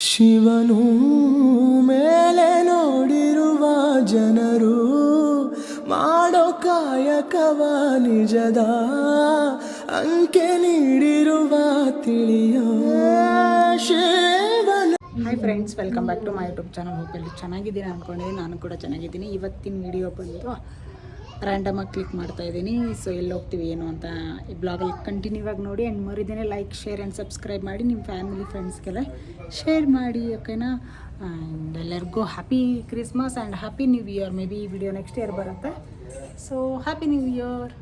ಶಿವನು ಮೇಲೆ ನೋಡಿರುವ ಜನರು ಮಾಡೋ ಕಾಯಕವ ನಿಜದ ಅಂಕೆ ನೀಡಿರುವ ತಿಳಿಯೋ ಶಿವನ hi friends welcome back to my YouTube channel hope ಎಲ್ಲರೂ ಚೆನ್ನಾಗಿದ್ದೀನಿ ಅಂದ್ಕೊಂಡಿದ್ದೀನಿ ನಾನು ಕೂಡ ಚೆನ್ನಾಗಿದ್ದೀನಿ ಇವತ್ತಿನ ವಿಡಿಯೋ ಬಂದು ರ್ಯಾಂಡಮಾಗಿ ಕ್ಲಿಕ್ ಮಾಡ್ತಾ ಇದ್ದೀನಿ. ಸೊ ಎಲ್ಲಿ ಹೋಗ್ತೀವಿ ಏನು ಅಂತ ಈ ಬ್ಲಾಗಲ್ಲಿ ಕಂಟಿನ್ಯೂ ಆಗಿ ನೋಡಿ. ಆ್ಯಂಡ್ ಮರಿದೇನೆ ಲೈಕ್ ಶೇರ್ ಆ್ಯಂಡ್ ಸಬ್ಸ್ಕ್ರೈಬ್ ಮಾಡಿ ನಿಮ್ಮ ಫ್ಯಾಮಿಲಿ ಫ್ರೆಂಡ್ಸ್ಗೆಲ್ಲ ಶೇರ್ ಮಾಡಿ ಓಕೆನಾ ಆ್ಯಂಡ್ ಎಲ್ಲರಿಗೂ happy Christmas and happy new year maybe ಈ ವಿಡಿಯೋ ನೆಕ್ಸ್ಟ್ ಇಯರ್ ಬರುತ್ತೆ. ಸೊ ಹ್ಯಾಪಿ ನ್ಯೂ ಇಯರ್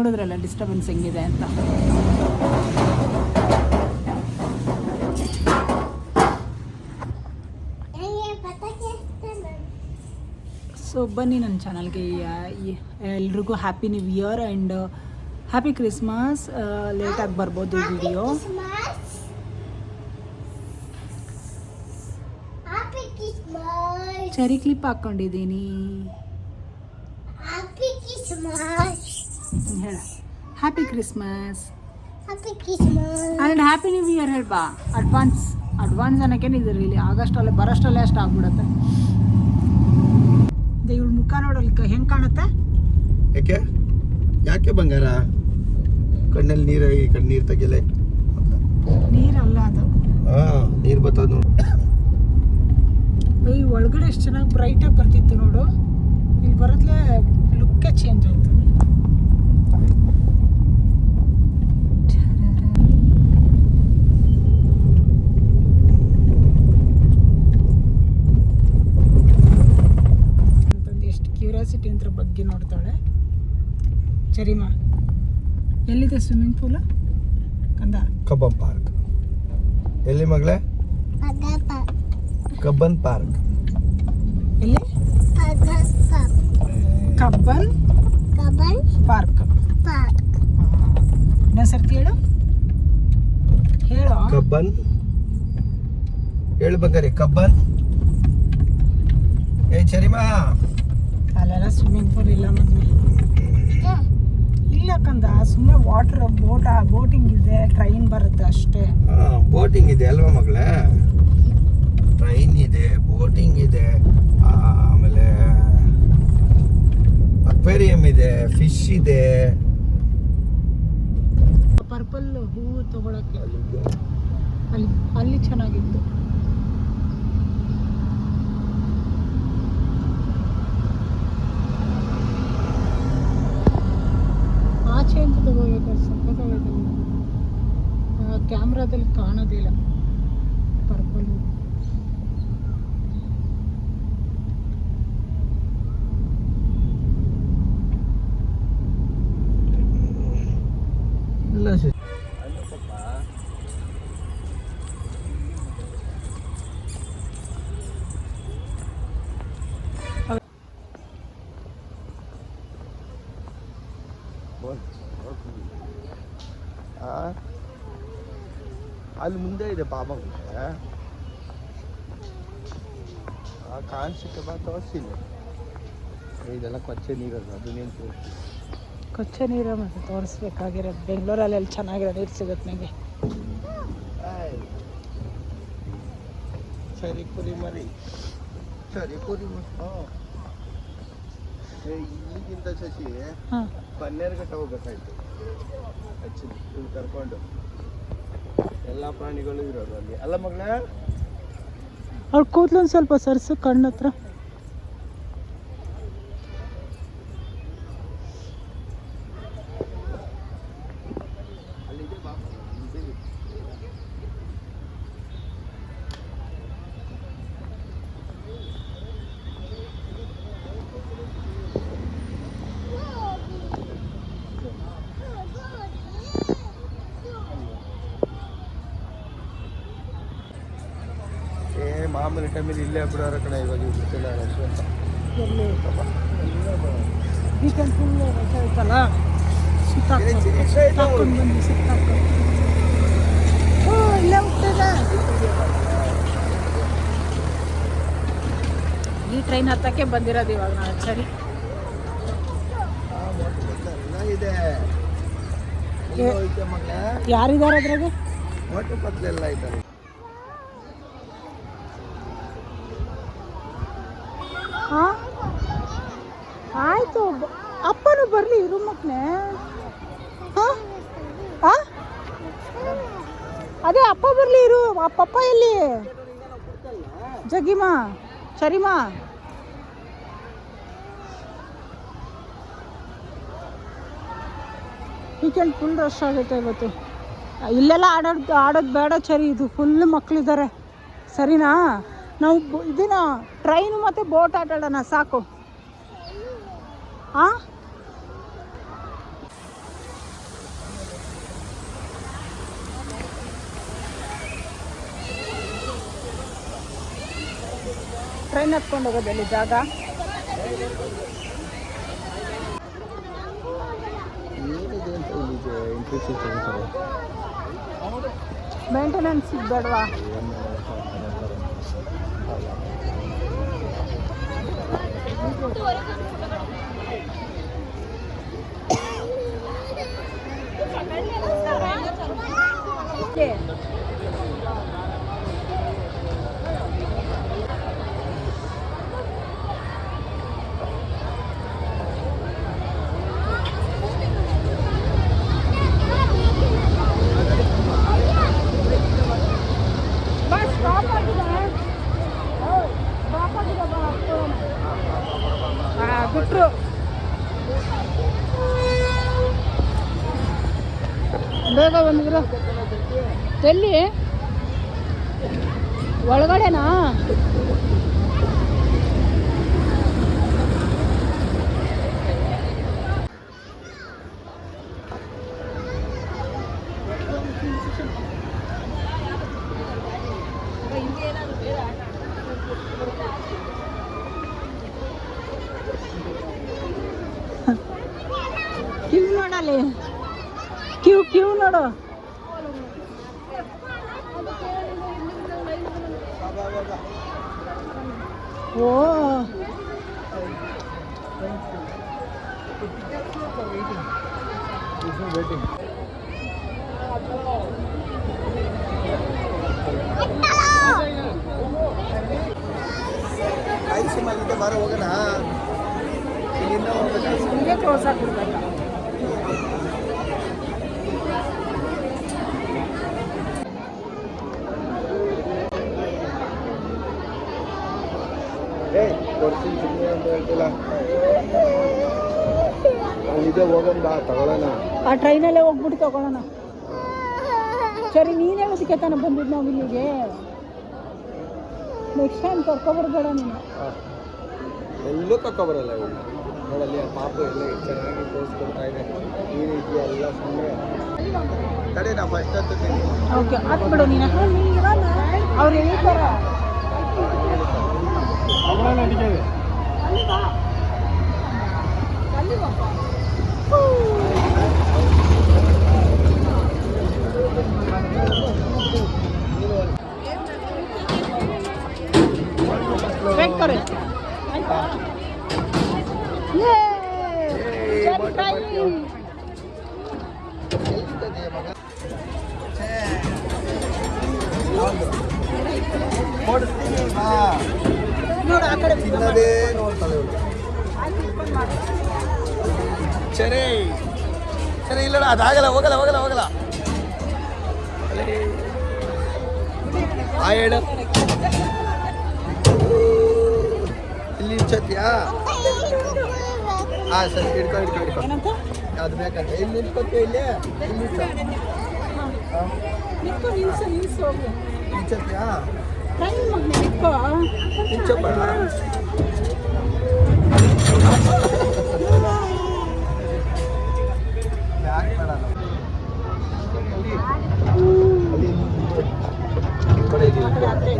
ನೋಡಿದ್ರಲ್ಲ ಡಿಸ್ಟರ್ಬೆನ್ಸ್ ಹೆಂಗಿದೆ ಅಂತ. ಸೊ ಬನ್ನಿ ನನ್ನ ಚಾನಲ್ಗೆ. ಎಲ್ರಿಗೂ happy new year and happy Christmas ಲೇಟಾಗಿ ಬರ್ಬೋದು ಈ ವಿಡಿಯೋ! ಚರಿ ಕ್ಲಿಪ್ ಹಾಕ್ಕೊಂಡಿದ್ದೀನಿ ಹೇಳ. Happy Christmas happy Christmas and happy new year ಹೇಳ್ಬಾ. Advance advance ಅನ್ನೋಕ್ಕೇನು ಇದ್ರಿ ಇಲ್ಲಿ ಆಗಸ್ಟಲ್ಲೇ ಬರೋಷ್ಟಲ್ಲೇ ಅಷ್ಟು ಆಗ್ಬಿಡುತ್ತೆ. ಇವಳು ಮುಖ ನೋಡಲಿಕ್ಕೆ ಹೆಂಗೆ ಕಾಣುತ್ತೆ? ಯಾಕೆ? ಯಾಕೆ ಬಂಗಾರ? ಕಣ್ಣಲ್ಲಿ ನೀರು ಕಣ್ಣೀರು ತೆಗಿಲೆ ನೀರಲ್ಲ ಅದು. ಹಾಂ ನೀರು ಬರ್ತದೆ ನೋಡು. ಈ ಒಳಗಡೆ ಎಷ್ಟು ಚೆನ್ನಾಗಿ ಬ್ರೈಟಾಗಿ ಬರ್ತಿತ್ತು ನೋಡು. ಇಲ್ಲಿ ಬರೋದ್ಲೆ ಲುಕ್ಕೇ ಚೇಂಜ್ ಆಯಿತು ಅಂತಂದು ಕ್ಯೂರಿಯಾಸಿಟಿ ಅಂತ ಬಗ್ಗೆ ನೋಡ್ತಾಳೆ. ಚರಿಮ ಎಲ್ಲಿದೆ ಸ್ವಿಮ್ಮಿಂಗ್ ಪೂಲ್ ಕಂದ? ಕಬ್ಬನ್ ಪಾರ್ಕ್. ಎಲ್ಲಿ ಮಗಳೇ? Cubbon park. ಎಲ್ಲಿ? Cubbon Cubbon park. ಪಾರ್ಕ್ ಸರ್ತಿ ಹೇಳು. ಹೇಳು? ಕಬ್ಬನ್? ಹೇಳ್ಬೇಕಾರೆ ಕಬ್ಬನ್? ಏ ಚರಿಮಾ ಅಲ್ಲೆಲ್ಲ ಸ್ವಿಮ್ಮಿಂಗ್ ಪೂಲ್ ಇಲ್ಲ ಮದ್ವೆ. ಇಲ್ಲ ಕಂದ ಸುಮ್ಮನೆ ವಾಟರ್ ಬೋಟ್ ಬೋಟಿಂಗ್ ಇದೆ ಟ್ರೈನ್ ಬರುತ್ತೆ ಅಷ್ಟೇ. ಬೋಟಿಂಗ್ ಇದೆ ಅಲ್ವಾ ಮಗಳೇ? ಟ್ರೈನ್ ಇದೆ ಬೋಟಿಂಗ್ ಇದೆ ಆಮೇಲೆ ಅಕ್ವೇರಿಯಂ ಇದೆ ಫಿಶ್ ಇದೆ. ಪರ್ಪಲ್ ಹೂವು ತಗೊಳಕ್ಕೆ. ಅಲ್ಲಿ ಅಲ್ಲಿ ಚೆನ್ನಾಗಿತ್ತು. ಆಚೆ ಅಂತ ತಗೋಬೇಕಾದ್ರೆ ಸಕ್ಕತ್ತಾಗೈತೆ ಕ್ಯಾಮ್ರಾದಲ್ಲಿ ಕಾಣೋದಿಲ್ಲ. ಪರ್ಪಲ್. ಇಲ್ಲ ಅಲ್ಲಿ ಮುಂದೆ ಇದೆ ಬಾಬಾ ಗುಡ್ಡೆ. ಆ ಕಾಣಿಸುತ್ತೆ ಬಾ ತೋರಿಸಿಲ್ಲ ಇದೆಲ್ಲ ಕೊಚ್ಚೆ ನೀರದು ಅದನ್ನೇನು ತೋರಿಸಿ. ಕೊಚ್ಚೆ ನೀರು ಮತ್ತೆ ತೋರಿಸ್ಬೇಕಾಗಿರೋದು. ಬೆಂಗಳೂರಲ್ಲಿ ಎಲ್ಲಿ ಚೆನ್ನಾಗಿರೋ ನೀರು ಸಿಗುತ್ತೆ ನನಗೆ ಸರಿ ಕುರಿ ಮರಿ. ಸರಿ ಕುರಿ ಹಾಂ. ಈಗಿಂದ ಶಶಿ ಗಂಟೆ ಹೋಗ್ಬೇಕಾಯ್ತು. ಕರ್ಕೊಂಡು. ಎಲ್ಲ ಪ್ರಾಣಿಗಳು ಇರೋದು ಅಲ್ಲಿ. ಅಲ್ಲ ಮಗಳೇ? ಅವ್ಳ ಕೂದಲೊಂದು ಸ್ವಲ್ಪ ಸರ್ಸು ಕಣ್ಣು ಇಲ್ಲೇ ಬಿಡೋರ ಕಡೆ ಇವಾಗ ಗೊತ್ತಿಲ್ಲ ರಶ್ ಅಂತ. ಎಲ್ಲಿ ವೀಕೆಂಡ್ ಫುಲ್ ರಜೆ ಆಯ್ತಲ್ಲ ಸುತ್ತಾಕೊಂಡು ಬಂದು ಸುತ್ತಾಕೊಂಡು ಓ ಇಲ್ಲೇ ಈ ಟ್ರೈನ್ ಹತ್ತಕ್ಕೆ ಬಂದಿರೋದು ಇವಾಗ ನಾನು ಸರಿ. ಎಲ್ಲ ಯಾರಿದ್ದಾರೆ ಅದ್ರಾಗೆ? ಮೊಟ್ಟೆ ಪತ್ಲೆಲ್ಲ ಐತಲ್ಲ ಹಾಂ ಆಯಿತು ಅಪ್ಪನೂ ಮಕ್ಕಳೇ ಹಾಂ? ಹಾಂ? ಅದೇ ಅಪ್ಪ ಬರಲಿ ಇರು. ಪಪ್ಪ ಎಲ್ಲಿ? ಜಗ್ಗಿಮ್ಮ ಸರಿಮ್ಮ ವೀಕೆಂಡ್ ಫುಲ್ ರಶ್ ಆಗುತ್ತೆ ಇವತ್ತು. ಇಲ್ಲೆಲ್ಲ ಆಡೋದು ಆಡೋದು ಬೇಡ ಸರಿ ಇದು ಫುಲ್ ಮಕ್ಕಳಿದ್ದಾರೆ ಸರಿನಾ? ನಾವು ಇದನ್ನ ಟ್ರೈನು ಮತ್ತು ಬೋಟ್ ಆಟಾಡೋಣ, ಸಾಕು. ಹಾಂ ಟ್ರೈನ್ ಹತ್ಕೊಂಡು ಹೋಗೋದಲ್ಲಿ ಜಾಗ? ಮೇಂಟೆನೆನ್ಸ್ ಬೇಡವಾ ಬಸ್ ಸ್ಟಾಪ್ ಆಗಿದೆ ಸ್ಟಾಪ್ ಆಗಿದೆ ಬಾ ಹಾಂ ಬಿಟ್ರು ಬೇಗ ಬಂದಿದ್ರು ಎಲ್ಲಿ ಒಳಗಡೆನಾ ಕ್ಯೂ ನೋಡಲ್ಲಿ ಕ್ಯೂ ಕ್ಯೂ ನೋಡು ಓ ವೇಟಿಂಗ್ ಐಸ್ ಮಲ್ಲಿಗೆ ಬಾರ ಹೋಗೋಣ ಇಲ್ಲಿಂದ ಹೋಗ್ಬೇಕಾ ಹಿಂಗೆ ಕ್ಲೋಸ್ ಆಗಿಬಿಡ್ಬೇಕು ಏ ಕೊಡ್ತೀನಿ ಸುಮ್ಮನೆ ಅಂತ ಹೇಳ್ತಿಲ್ಲ ಅಲ್ಲಿದೆ ಹೋಗೋಣ ಬಾ ತಗೊಳ್ಳೋಣ. ಆ ಟ್ರೈನಲ್ಲೇ ಹೋಗ್ಬಿಟ್ಟು ತಗೊಳ್ಳೋಣ. ಸರಿ ನೀನೇ ಅದಕ್ಕೆ ತಾನೆ ಬಂದಿದ್ದು ನಾವು ಇಲ್ಲಿಗೆ. ನೆಕ್ಸ್ಟ್ ಟೈಮ್ ಕರ್ಕೊಬರ್ಬೇಡ ನೀನು. ಎಲ್ಲೂ ಕರ್ಕೊಬರಲ್ಲ ಇವಾಗ ನೋಡಲ್ಲಿ ಆ ಪಾಪ ಎಲ್ಲ ಚೆನ್ನಾಗಿ ತೋರಿಸ್ಕೊಡ್ತಾ ಕೊಡ್ತಾ ಇದೆ. ಈ ರೀತಿ ಎಲ್ಲ ಸುಮ್ಮನೆ ಕಡೆ ನಾ ಫಸ್ಟ್ ಹತ್ತೀನಿ ಓಕೆ ಹತ್ಬಿಡು ನೀನು ಅವ್ರು ಹೇಳ್ತಾರೆ ಆ ಹೇಳು ಇಲ್ಲಿ ಇಚ್ಚತ್ಯಾ ಹಾ ಸರಿ ಹಿಡ್ಕೊ ಹಿಡ್ಕೊ ಹಿಡ್ಕೊ ಏನಂತ? ಅದು ಬೇಕಂತ ಇಲ್ಲಿ ನಿಂತ್ಕೊತೀಯ ಇಲ್ಲಿ ಇಲ್ಲಿ ನಿಂತ್ಕೊ ನಿಲ್ಸು ಇದೆ,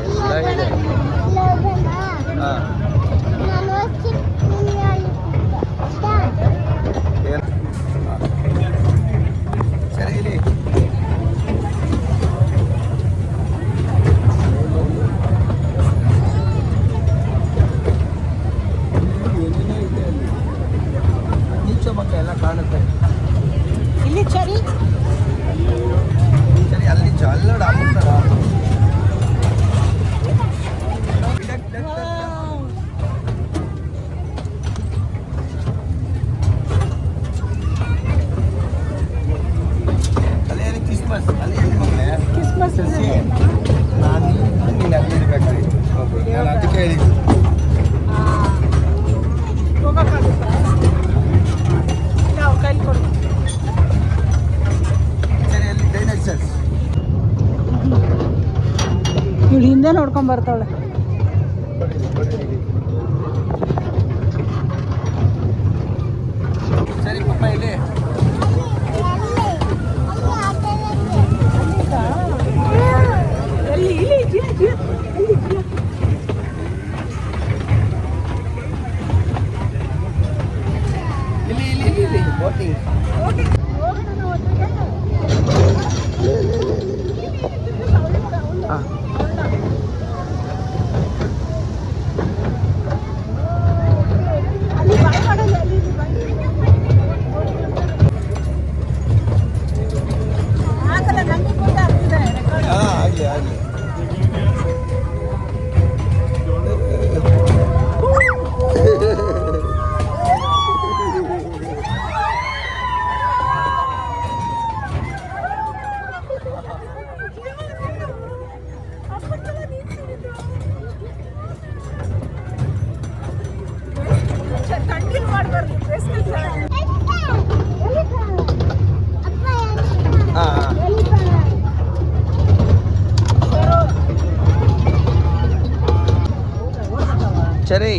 ಈ ಬರ್ತಾಳೆ ಸರಿ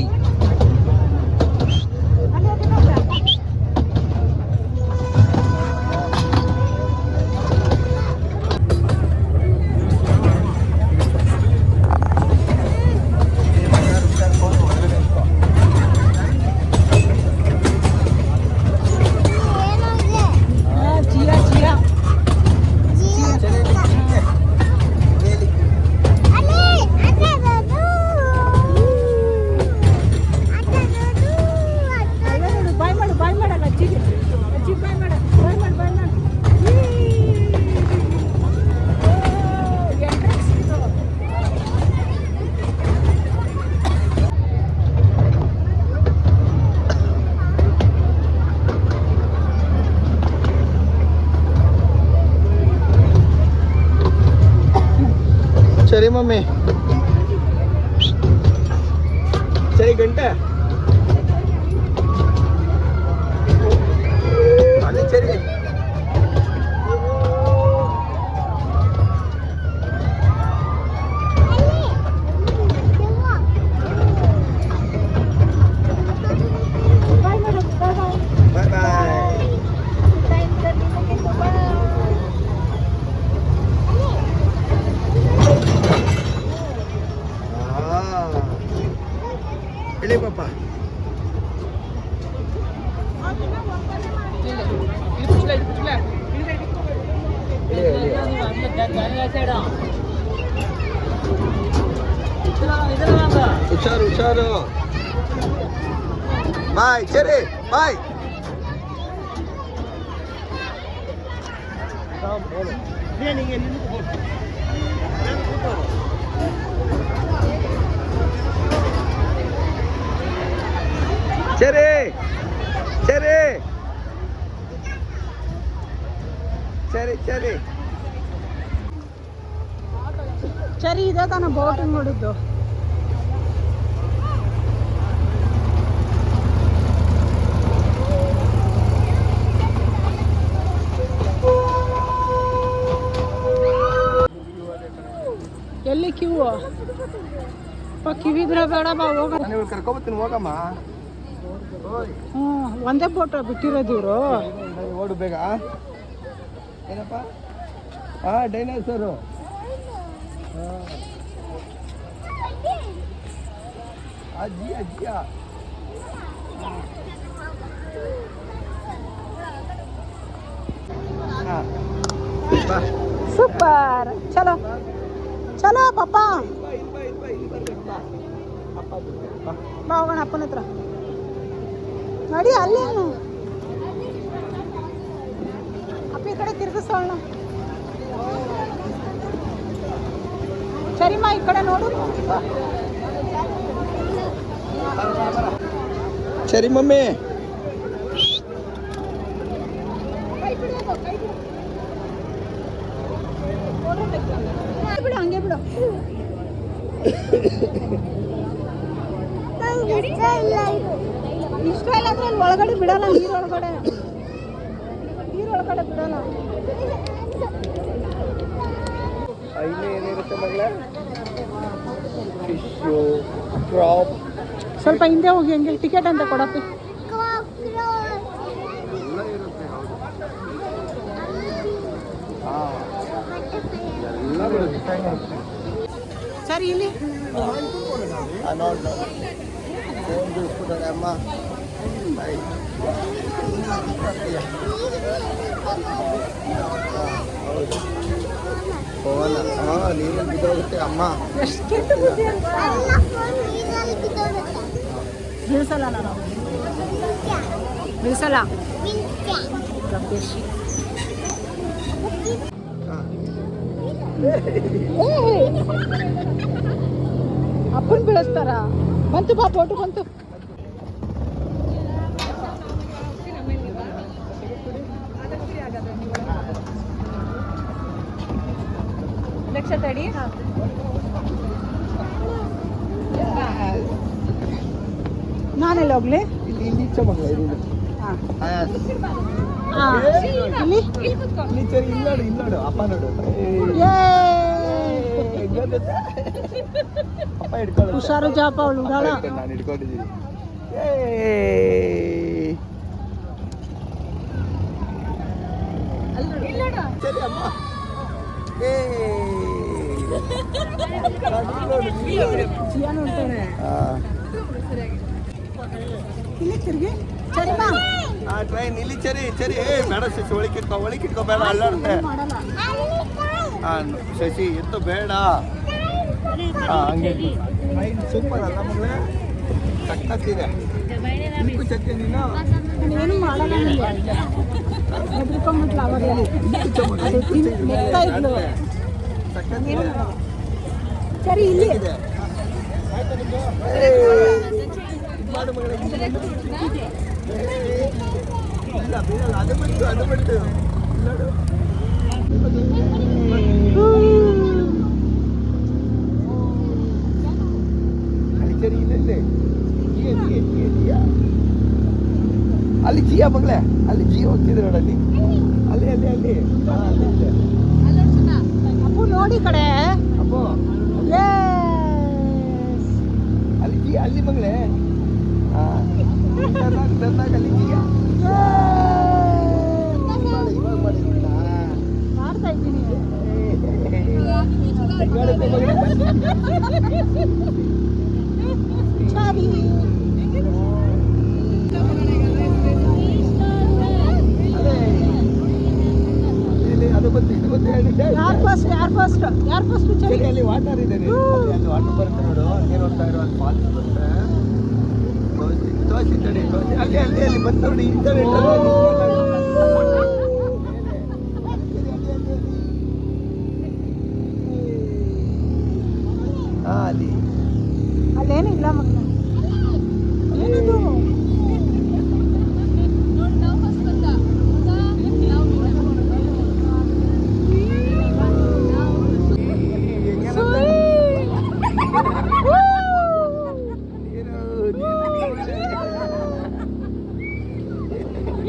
ಸರಿ ಸರಿ ಸರಿ ಇದೆ ತಾನ ಬೋಟಿಂಗ್ ನೋಡಿದ್ದು. ಎಲ್ಲಿ ಕ್ಯೂ ಕಿವಿದ್ರೆ ಬೇಡ ಬಾ ಕರ್ಕೊಬತ್ತೀನಿ ಹೋಗಮ್ಮ. ಹ್ಮ್ ಹ್ಞೂ ಒಂದೇ ಫೋಟೋ ಬಿಟ್ಟಿರೋದು ಇವರು. ಓಡು ಬೇಗ. ಏನಪ್ಪ? ಹಾಂ ಡೈನೋಸರು ಅಜ್ಜಿ ಅಜ್ಜಿಯ. ಹಾಂ ಬಾ. ಸೂಪರ್. ಚಲೋ. ಚಲೋ ಪಪ್ಪ ಬಾ ಇಲ್ಲಿ ಬಾ ಇಲ್ಲಿ ಬಾ ಇಲ್ಲಿ ಬರ್ಬೇಕು ಬಾ ಅಪ್ಪ ಬರ್ಬೇಕು, ಬಾ. ಬಾ ಹೋಗೋಣ ಅಪ್ಪನ ಹತ್ರ. ನಡಿ ಅಲ್ಲೇನು ಅಪ್ಪ ಈ ಕಡೆ ತಿರುಗಿಸೋಣ ಸರಿಮ್ಮ ಈ ಕಡೆ ನೋಡು. ಸರಿ ಮಮ್ಮಿ. ಬಿಡು ಹಂಗೆ ಬಿಡು. ಇಷ್ಟ ಇಲ್ಲ ಅಂದ್ರೆ ಒಳಗಡೆ ಬಿಡಲ್ಲ ಬಿಡಲ್ಲ ಇಲ್ಲಿ ಏನಿರುತ್ತೆ ಮಗಳ ಫಿಶು ಕ್ರಾಪ್ ಸ್ವಲ್ಪ ಹಿಂದೆ ಹೋಗಿ ಹಂಗೆ ಟಿಕೆಟ್ ಅಂತ ಕೊಡಪ್ಪಿ ಎಲ್ಲ ಇರುತ್ತೆ ಹೌದು ಹಾಂ ಎಲ್ಲ ಬರುತ್ತೆ ಸರಿ ಇಲ್ಲಿ ಆ, ನೋಡು ನೋಡು ಫೋನ್ ಬಿಡಿಸ್ಬಿಟ್ಟಾರೆ ಅಮ್ಮ ಬಾಯ್ ಹೌದು ಫೋನ್ ಹಾಂ ನೀರಲ್ಲಿ ಬಿದ್ದೋಗುತ್ತೆ ಅಮ್ಮ ಎಷ್ಟು ಕೆಟ್ಟ ಬುದ್ಧಿ ಅಂತ ನಿಲ್ಸಲ್ಲ ನಾನು ನಿಲ್ಸಲ್ಲ ಗಬ್ಬೆಶಿ. ಹಾಂ ಅಪ್ಪನ್ ಬೆಳೆಸ್ತಾರ ಬಂತು ಬಾ ಫೋಟೋ ಬಂತು ಲಕ್ಷ ತಡಿ ನಾನೆಲ್ಲ ಹೋಗ್ಲಿ ಇಲ್ಲಿ ಇಲ್ಲಿ ಈಚೆ ಮಗಳ ಇರೋದು ಹಾಂ ಹಾಂ ಇಲ್ಲಿ ಇಲ್ಲಿ ಸರಿ ಇಲ್ಲಿ ನೋಡು ಇಲ್ಲಿ ನೋಡು ಅಪ್ಪ ನೋಡು ಯೇ! ಹೆಂಗತ್ತೆ? ಅಪ್ಪ ಹಿಡ್ಕೊಳ್ಳು ಹುಷಾರು ಜಾಪ ಅವಳು ಉಡಾಳ ನಾನು ಹಿಡ್ಕೊಂಡಿದ್ದೀನಿ ಸರಿ ಅಮ್ಮ ಏ ಜಿಯಾನು ಉಂಟಾನೆ ಇಲ್ಲಿ ತಿರುಗಿ ಸರಿ ಆ ಟ್ರೈನ್ ಇಲ್ಲಿ ಚರಿ ಚರಿ. ಏ ಬೇಡ ಶಶಿ ಒಳಕಿಟ್ಕೊ ಒಳಕಿಟ್ಕೊ ಬೇಡ ಅಲ್ಲಾಡುತ್ತೆ ಆ ಶಶಿ ಎತ್ತು ಬೇಡ. ಹಂಗೆ ಸೂಪರ್ ಅಲ್ಲ ಮಗಳೇ. ಸಕ್ಕತ್ತಿದೆ ಚಕ್ಕೆ ನೀನು? ಏನು ಮಾಡಲ್ಲ ಹೆದ್ರಿಕೊಂಡ್ಬಿಟ್ಲ ಸಕ್ಕತ್ತಿದೆ ಸರಿ ಇಲ್ಲಿ. ಅಲ್ಲಿ ಜಿಯ ಮಗಳೇ ಅಲ್ಲಿ ಜಿಯ ಹೋಗ್ತಿದ್ರು ಅಲ್ಲಿ ಅಲ್ಲಿ ಅಲ್ಲಿ ಅಲ್ಲಿ. ಅಪ್ಪು ನೋಡಿ ಕಡೆ ಅಪ್ಪು. ಅಲ್ಲಿ ಜಿಯ ಅಲ್ಲಿ ಮಗಳೇ ಯಾರು ಫಸ್ಟ್ ಯಾರು ಫಸ್ಟ್ ಯಾರು ಫಸ್ಟ್ ಅಲ್ಲಿ ವಾಟರ್ ಇದೆ ಅಲ್ಲಿ ವಾಟರ್ ಬರುತ್ತೆ ನೋಡು. ನೀರು ಹೋಗ್ತಾ ಇರೋ ಅಲ್ಲಿ ಫಾಲ್ಸ್ ಬರುತ್ತೆ. ತೋರಿಸಿ ತೋರಿಸಿ ತಡಿ ತೋರಿಸಿ ಅಲ್ಲಿ ಅಲ್ಲಿ ಅಲ್ಲಿ ಬಂತು ನೋಡಿ ಇಂಟರ್ ಹಾ ಅಲ್ಲಿ ಅಲ್ಲೇನು ಇಲ್ಲ ಮಗನ ಏನಿದು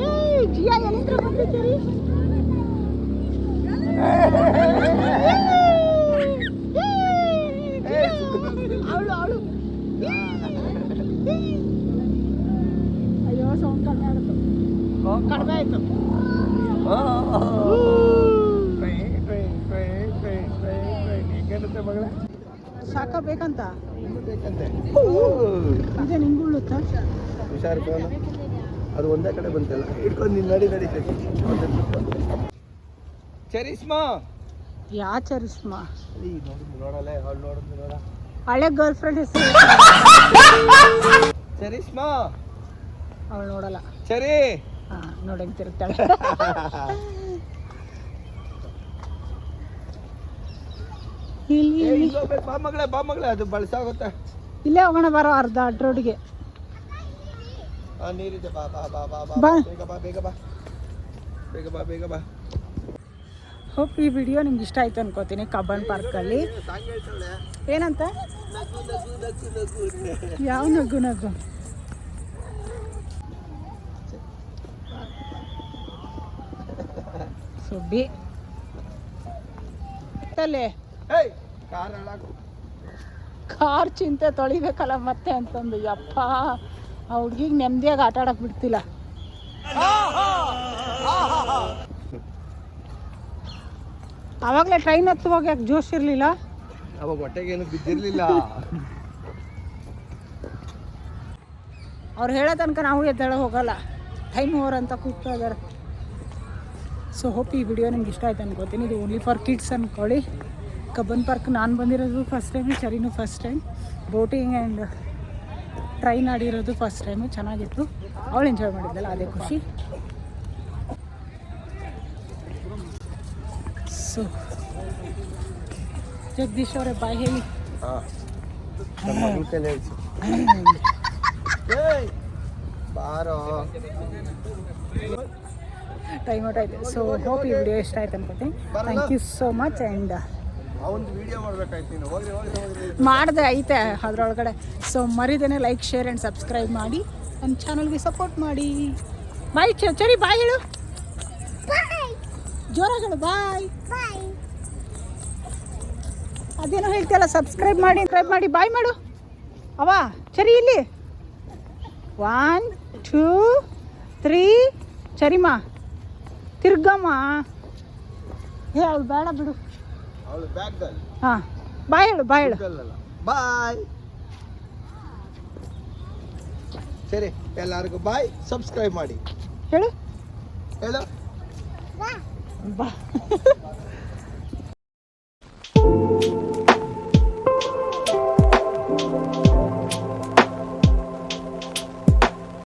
ಏಯ್, ಜಿಯಾ ಎಲ್ಲಿಂದ ಬಂದಿದ್ದೀರಿ ಅವಳು ಅವಳು ಅಯ್ಯೋ ಸೌಂಡ್ ಕಡಿಮೆ ಆಗುತ್ತೆ ಕಡಿಮೆ ಆಯ್ತು ಮಗಳ ಸಾಕ ಬೇಕಂತ. ಇದೆ ನಿಂಗೆ ಉಳುತ್ತಾ ಹುಷಾರು ಫೋನು. ಅದು ಒಂದೇ ಕಡೆ ಬಂತಲ್ಲ. ಹಿಡ್ಕೊಂಡು ನೀನು ನಡಿ ನಡಿ ಚರಿಸ್ಮಾ ಯಾ ಚರಿಸ್ಮಾ ನೋಡಲೇ ಅವಳು ನೋಡಿದ್ರು ನೋಡ. ಹಳೆ ಗರ್ಲ್ ಫ್ರೆಂಡ್ ಹೆಸರು. ಚರಿಸ್ಮಾ ಅವಳು ನೋಡಲ್ಲ. ಚರಿ. ಹಾಂ ನೋಡಿ ಹೆಂಗ್ ತಿರುಗ್ತಾಳೆ ಇಲ್ಲಿ. ಬಾ ಮಗಳೇ ಬಾ ಮಗಳೇ ಅದು ಬಳಸಾಗುತ್ತೆ. ಇಲ್ಲೇ ಹೋಗೋಣ ಬರೋ ಅರ್ಧ ಅಡ್ರೋಡ್ಗೆ. ಆ ನೀರಿದೆ ಬಾ ಬಾ ಬಾ ಬಾ ಬಾ ಬಾ. ಬೇಗ ಬಾ ಬೇಗ ಬಾ. ಬೇಗ ಬಾ ಬೇಗ ಬಾ. ಹೋಪ್ ಈ ವಿಡಿಯೋ ನಿಮ್ಗೆ ಇಷ್ಟ ಆಯ್ತು ಅನ್ಕೋತೀನಿ ಕಬ್ಬನ್ ಪಾರ್ಕಲ್ಲಿ. ಸಾಂಗ್ ಹೇಳ್ತಾಳೆ ಏನಂತ? ಯಾವ ನಗು ನಗು? ಸುಬ್ಬಿ. ತಲೆ. ಏಯ್ ಕಾರ್ ಚಿಂತೆ ತೊಳಿಬೇಕಲ್ಲ ಮತ್ತೆ ಅಂತಂದು ಯಪ್ಪ ಆ ಹುಡ್ಗಿಗೆ ನೆಮ್ಮದಿಯಾಗಿ ಆಟ ಆಡಕ್ ಬಿಡ್ತಿಲ್ಲ. ಅವಾಗಲೇ ಟ್ರೈನ್ ಹತ್ತುವಾಗ ಯಾಕೆ ಜೋಶ್ ಇರಲಿಲ್ಲ? ಅವಾಗ ಹೊಟ್ಟೆಗೇನು ಬಿದ್ದಿರ್ಲಿಲ್ಲ. ಅವ್ರು ಹೇಳೋ ತನಕ ನಾವು ಎದ್ದಾಳ ಹೋಗಲ್ಲ. ಟೈಮ್ ಓವರ್ ಅಂತ ಕೂಗ್ತಾ ಇದ್ದಾರೆ. ಸೊ ಹೋಪ್ ಈ ವಿಡಿಯೋ ನಿಮ್ಗೆ ಇಷ್ಟ ಆಯ್ತು ಅನ್ಕೋತೀನಿ. ಇದು ಓನ್ಲಿ ಫಾರ್ ಕಿಡ್ಸ್ ಅಂದ್ಕೊಳ್ಳಿ ಕಬ್ಬನ್ ಪಾರ್ಕ್ ನಾನು ಬಂದಿರೋದು first time ಚರಿನೂ first time boating and train ಆಡಿರೋದು first time ಚೆನ್ನಾಗಿತ್ತು. ಅವಳು ಎಂಜಾಯ್ ಮಾಡಿದ್ದಲ್ಲ ಅದೇ ಖುಷಿ. ಸೊ ಜಗದೀಶ್ ಅವರೇ ಬಾಯ್ ಹೇಳಿ. ಟೈಮ್ ಔಟ್ ಆಯಿತು. ಸೊ ಹೋಪ್ ಈ ವಿಡಿಯೋ ಇಷ್ಟ ಆಯ್ತು ಅನ್ಕೋತೀನಿ. Thank you so much and ಮಾಡಿದೆ ಐತೆ ಅದರೊಳಗಡೆ. ಸೊ ಮರಿದೇನೆ ಲೈಕ್ ಶೇರ್ ಆ್ಯಂಡ್ ಸಬ್ಸ್ಕ್ರೈಬ್ ಮಾಡಿ. ನನ್ನ ಚಾನಲ್ಗೆ ಸಪೋರ್ಟ್ ಮಾಡಿ. ಬಾಯ್ ಚರಿ ಬಾಯ್ ಹೇಳು. ಜೋರಾಗಳು ಹೇಳು ಬಾಯ್ ಅದೇನೋ ಹೇಳ್ತೀಯಲ್ಲ ಸಬ್ಸ್ಕ್ರೈಬ್ ಮಾಡಿ ಸಬ್ಸ್ಕ್ರೈಬ್ ಮಾಡಿ ಬಾಯ್ ಮಾಡು. ಅವ ಚರಿ ಇಲ್ಲಿ. ಒನ್ ಟೂ ತ್ರೀ ಚರಿಮಾ ತಿರ್ಗಮ್ಮ ಏ ಅವಳು ಬೇಡ ಬಿಡು. ಹಾಂ ಬಾಯ್ ಹೇಳು ಬಾಯ್ ಹೇಳು. ಬಾಯ್ ಸರಿ ಎಲ್ಲರಿಗೂ ಬಾಯ್ ಸಬ್ಸ್ಕ್ರೈಬ್ ಮಾಡಿ. ಹೇಳು. ಹೇಳು. ಬಾ.